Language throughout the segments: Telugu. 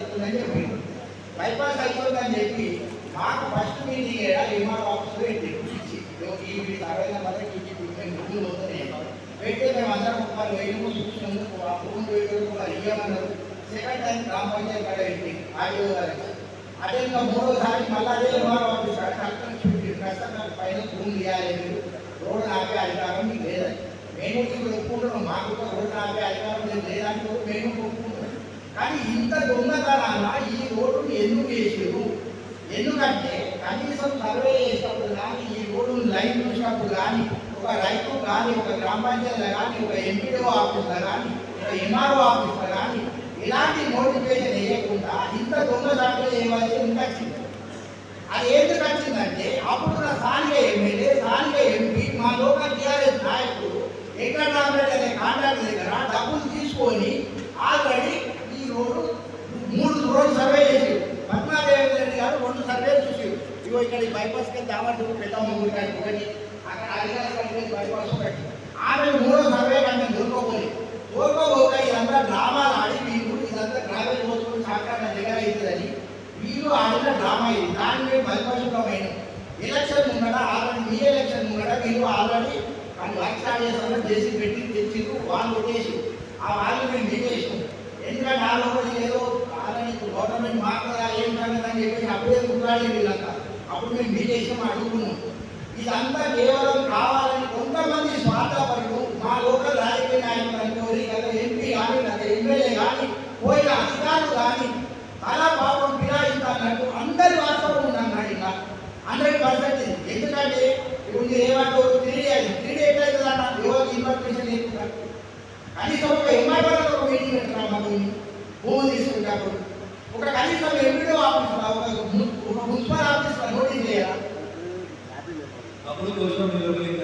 అవుతుందని చెప్పిండు బైపాస్ అయిపోతుందని చెప్పి మాకు ఫస్ట్ మీటింగ్ ఏడా ఎంఆర్ ఆఫీస్లో ఇచ్చి ఈ వీడి అరవై మందికి ఇచ్చి మేము ముందు పోతున్నాయి పెడితే మేము అందరం ఒక వేలు చూసినందుకు ఆ ఫోన్ వేయడం కూడా ఇవ్వమన్నారు. సెకండ్ టైం గ్రామ పంచాయతీ కాడ పెట్టి ఆడియో గారికి అదే ఇంకా మూడోసారి మళ్ళీ అదే ఎంఆర్ ఆఫీస్ కష్టం చూపి కష్టం పైన ఫోన్ ఇవ్వాలి మీరు. రోడ్డు ఆపే అధికారం మీకు లేదని మేము ఇప్పుడు ఒప్పుకుంటున్నాం. మాకు కూడా రోడ్డు ఆపే అధికారం లేదు. లేదంటే మేము కానీ ఇంత దొంగతనాన ఈ రోడ్డు ఎందుకు వేసారు ఎందుకంటే కనీసం సర్వే చేసినప్పుడు కానీ ఈ రోడ్డు లైన్ చూసినప్పుడు కానీ ఒక రైతు కానీ ఒక గ్రామ పంచాయతీలో కానీ ఒక ఎంపీడో ఆఫీస్లో కానీ ఒక ఎంఆర్ఓ ఆఫీస్లో కానీ ఇలాంటి నోటిఫికేషన్ వేయకుండా ఇంత దొంగతనాలు చేయవలసి ఉండొచ్చింది అది ఎందుకు వచ్చిందంటే అప్పుడు స్థానిక ఎమ్మెల్యే స్థానిక ఎంపీ మా లోకల్ టీఆర్ఎస్ నాయకుడు వెంకటరామరెడ్డి అనే కాంట్రాక్టర్ దగ్గర డబ్బులు తీసుకొని ఆల్రెడీ ఈ రోడ్డు మూడు రోడ్డు సర్వే చేసి పద్మాదేవి రెడ్డి గారు రెండు సర్వే ఇదిగో ఇక్కడ ఈ బైపాస్ కింద దామట్టు పెద్దమ్మ ఒకటి అక్కడ అడిగారు బైపాస్ ఒకటి ఆమె మూడో సర్వే కానీ దొరకపోయి దొరకపోక ఇదంతా డ్రామాలు ఆడి వీళ్ళు ఇదంతా గ్రామీణ పోసుకుని సహకారం దగ్గర అవుతుందని వీళ్ళు ఆడిన డ్రామా ఇది దాని మీద బలిపరుషమైన ఎలక్షన్ ముంగట ఆల్రెడీ మీ ఎలక్షన్ ముంగట వీళ్ళు ఆల్రెడీ వాళ్ళు లక్ష చేస్తారో చేసి పెట్టి తెచ్చిండ్రు వాళ్ళు కొట్టేసి ఆ వాళ్ళు మేము దిగేసాం ఎందుకంటే ఆ లోపల ఏదో ఆల్రెడీ గవర్నమెంట్ మాట్లాడాలి ఏం సంగతి అని చెప్పేసి అప్పుడే కుట్రాలి వీళ్ళంతా. అప్పుడు మేము మీటేసాం అడుగుకున్నాం ఇదంతా కేవలం కావాలని కొంతమంది స్వార్థపరులు మా లోకల్ రాజకీయ నాయకులు అనుకోని గత ఎంపీ కానీ గత ఎమ్మెల్యే కానీ పోయిన అధికారులు కానీ చాలా పాపం ఫిరాయించాలన్నట్టు అందరి వాస్తవం ఉందన్నాడు ఇంకా హండ్రెడ్ పర్సెంట్ ఎందుకంటే ఇప్పుడు మీరు ఏమంటారు? త్రీడీ అది త్రీడీ ఎట్లయితుంది అన్న ఎవరికి ఇన్ఫర్మేషన్ లేకుండా. కనీసం ఒక ఎంఆర్ఓ ఒక మీటింగ్ పెట్టినా మాకు భూమి తీసుకుంటప్పుడు ఒక కనీసం ఎంపీడో ఆఫీస్ ఒక మున్సిపల్ ఆఫీస్ నోటీస్ చేయాలి అప్పుడు కోసం నిలబడింది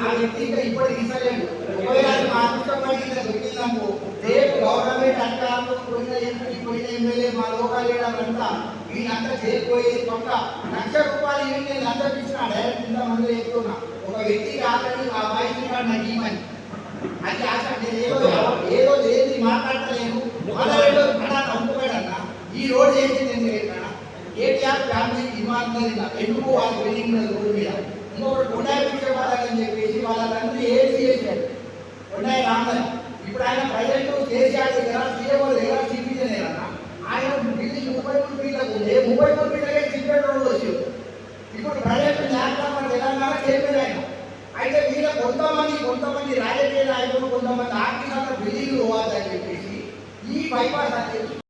ఆ వ్యక్తి ఇంకా ఇప్పటికి ఇస్తలేడు ఒకవేళ అది మా అదృష్టం పడి ఇలా దొరికిందనుకో రేపు గవర్నమెంట్ అధికారులు పోయిన ఎంపీ పోయిన ఎమ్మెల్యే మా లోకాలు లీడర్లంతా వీళ్ళంతా చేయకపోయేది పక్క లక్ష రూపాయలు ఇవి నేను అందరికి ఇచ్చిన డైరెక్ట్ ఇంత మంది చెప్తున్నా ఒక వ్యక్తి కాదని ఆ వాయిస్ రికార్డ్ నాకు ఇవ్వమని అది ఆశ నేను ఏదో ఏదో ఏది మాట్లాడలేను మళ్ళీ అన్నా నమ్ముకోడన్నా ఈ రోడ్ నేను ఎందుకంటే కేటీఆర్ ఫ్యామిలీ ఇమాందరి ఎందుకు వాళ్ళ బిల్డింగ్ రోడ్డు మీద? ఇంకొకటి కొండాయి వాళ్ళని చెప్పేసి వాళ్ళ తండ్రి ఏది చేశాడు. కొండాయి రామని కొంతమంది ఆర్థికంగా బిలీలు పోవాలని చెప్పేసి ఈ బైపాస్ అనేది